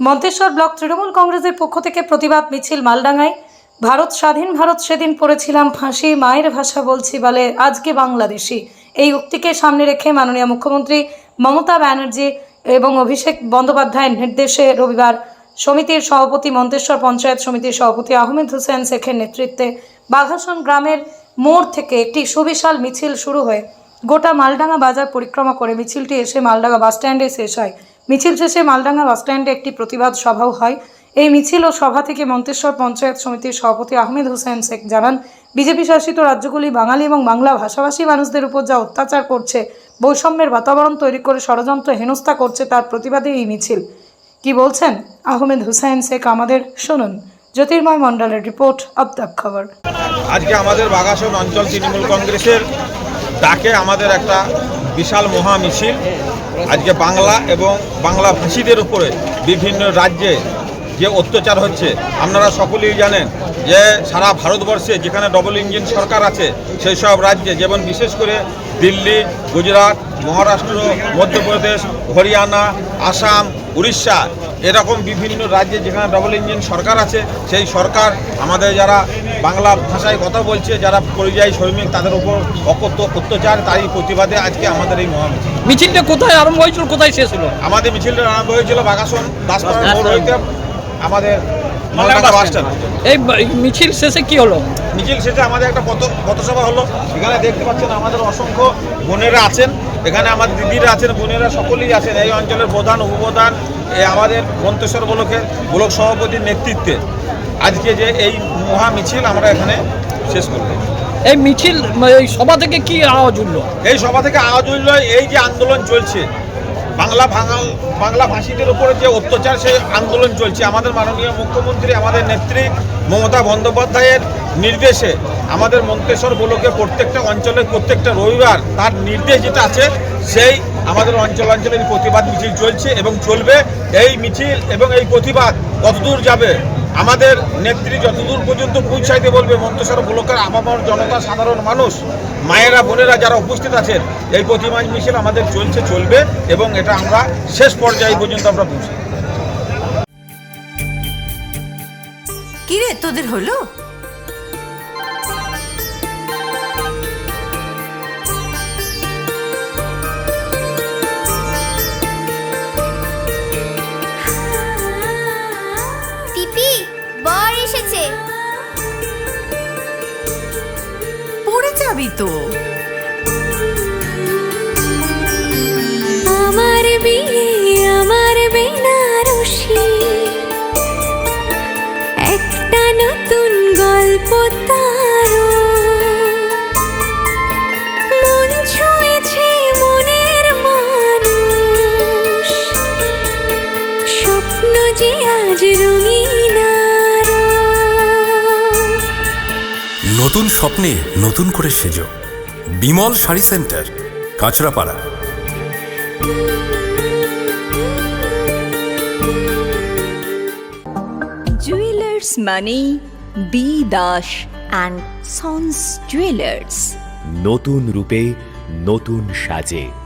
Manteswar block Trinamool কংগ্রেসের পক্ষ থেকে প্রতিবাদ মিছিল মালডাঙ্গায়। ভারত স্বাধীন, ভারত সেদিন পড়েছিলাম ফাঁসি, মায়ের ভাষা বলছি বলে আজকে বাংলাদেশি। এই উক্তিকে সামনে রেখে মাননীয় মুখ্যমন্ত্রী মমতা ব্যানার্জি এবং অভিষেক বন্দ্যোপাধ্যায়ের নির্দেশে রবিবার সমিতির সভাপতি, মন্তেশ্বর পঞ্চায়েত সমিতির সভাপতি আহমেদ হোসেন শেখের নেতৃত্বে বাঘাসন গ্রামের মোড় থেকে একটি সুবিশাল মিছিল শুরু হয়ে। গোটা মালডাঙ্গা বাজার পরিক্রমা করে মিছিলটি এসে মালডাঙ্গা বাসস্ট্যান্ডে শেষ হয়। মিছিল শেষে মালডাঙ্গা বাসস্ট্যান্ডে একটি প্রতিবাদ সভাও হয়। এই মিছিল ও সভা থেকে মন্তেশ্বর পঞ্চায়েত সমিতির সভাপতি আহমেদ হোসেন শেখ জানান, বিজেপি শাসিত রাজ্যগুলি বাঙালি এবং বাংলা ভাষাভাষী মানুষদের উপর যা অত্যাচার করছে, বৈষম্যের বাতাবরণ তৈরি করে ষড়যন্ত্র হেনস্থা করছে তার প্রতিবাদে এই মিছিল। কি বলছেন আহমেদ হুসাইন শেখ আমাদের শুনুন। জ্যোতির্ময় মণ্ডলের রিপোর্ট আব দ্য খবর। আজকে আমাদের বাগাসন অঞ্চল তৃণমূল কংগ্রেসের ডাকে আমাদের একটা বিশাল মহা মিছিল আজকে বাংলা এবং বাংলা ভাষীদের উপরে বিভিন্ন রাজ্যে যে অত্যাচার হচ্ছে, আপনারা সকলেই জানেন যে সারা ভারতবর্ষে যেখানে ডবল ইঞ্জিন সরকার আছে সেই সব রাজ্যে, যেমন বিশেষ করে দিল্লি, গুজরাট, মহারাষ্ট্র, মধ্যপ্রদেশ, হরিয়ানা, আসাম, উড়িষ্যা এরকম বিভিন্ন রাজ্যে যেখানে ডবল ইঞ্জিন সরকার আছে সেই সরকার আমাদের যারা বাংলা ভাষায় কথা বলছে যারা পরিযায়ী শ্রমিক তাদের উপর অকথ্য অত্যাচার তারই প্রতিবাদে আজকে আমাদের এই মহামিছিল মিছিলটা কোথায় আরম্ভ হয়েছিল কোথায় শেষ হলো? আমাদের মিছিলটা আরম্ভ হয়েছিল বাগাসন দাসপাড়া মোড় হইতে আমাদের এই মিছিল শেষে কি হলো? মিছিল শেষে আমাদের একটা পথ পথসভা হলো। এখানে দেখতে পাচ্ছেন আমাদের অসংখ্য বোনেরা আছেন। এখানে আমাদের দিদিরা আছেন বোনেরা সকলেই আছেন। এই অঞ্চলের প্রধান উপপ্রধান আমাদের মন্তেশ্বর ব্লকের ব্লক সভাপতির নেতৃত্বে আজকে যে এই মহা মিছিল আমরা এখানে শেষ করব। এই মিছিল এই সভা থেকে কি আওয়াজ উঠল? এই সভা থেকে আওয়াজ হইল এই যে আন্দোলন চলছে বাংলা ভাঙাল বাংলা ভাষীদের উপরে যে অত্যাচার, সেই আন্দোলন চলছে। আমাদের মাননীয় মুখ্যমন্ত্রী, আমাদের নেত্রী মমতা বন্দ্যোপাধ্যায়ের নির্দেশে আমাদের মন্তেশ্বর ব্লকে প্রত্যেকটা অঞ্চলে, প্রত্যেকটা রবিবার তার নির্দেশ যেটা আছে, সেই আমাদের অঞ্চল অঞ্চলের প্রতিবাদ মিছিল চলছে এবং চলবে। এই মিছিল এবং এই প্রতিবাদ কতদূর যাবে? আমাদের নেত্রী যতদূর পর্যন্ত পৌঁছাইতে বলবে, মন্তেশ্বর ব্লকের আপামর জনতা সাধারণ মানুষ, মায়েরা, বোনেরা যারা উপস্থিত আছেন এই প্রতিবাদ মিছিল আমাদের চলছে চলবে এবং এটা আমরা শেষ পর্যায়ে পর্যন্ত আমরা পৌঁছে কিরে তোদের হলো? বর এসেছে। পড়ে যাবি তো। যে আজ রঙিন নতুন স্বপ্নে নতুন করে সেজো। বিমল শাড়ি সেন্টার কাঁচরাপাড়া। জুয়েলার্স মানে B Das and sons jewellers নতুন রূপে নতুন সাজে।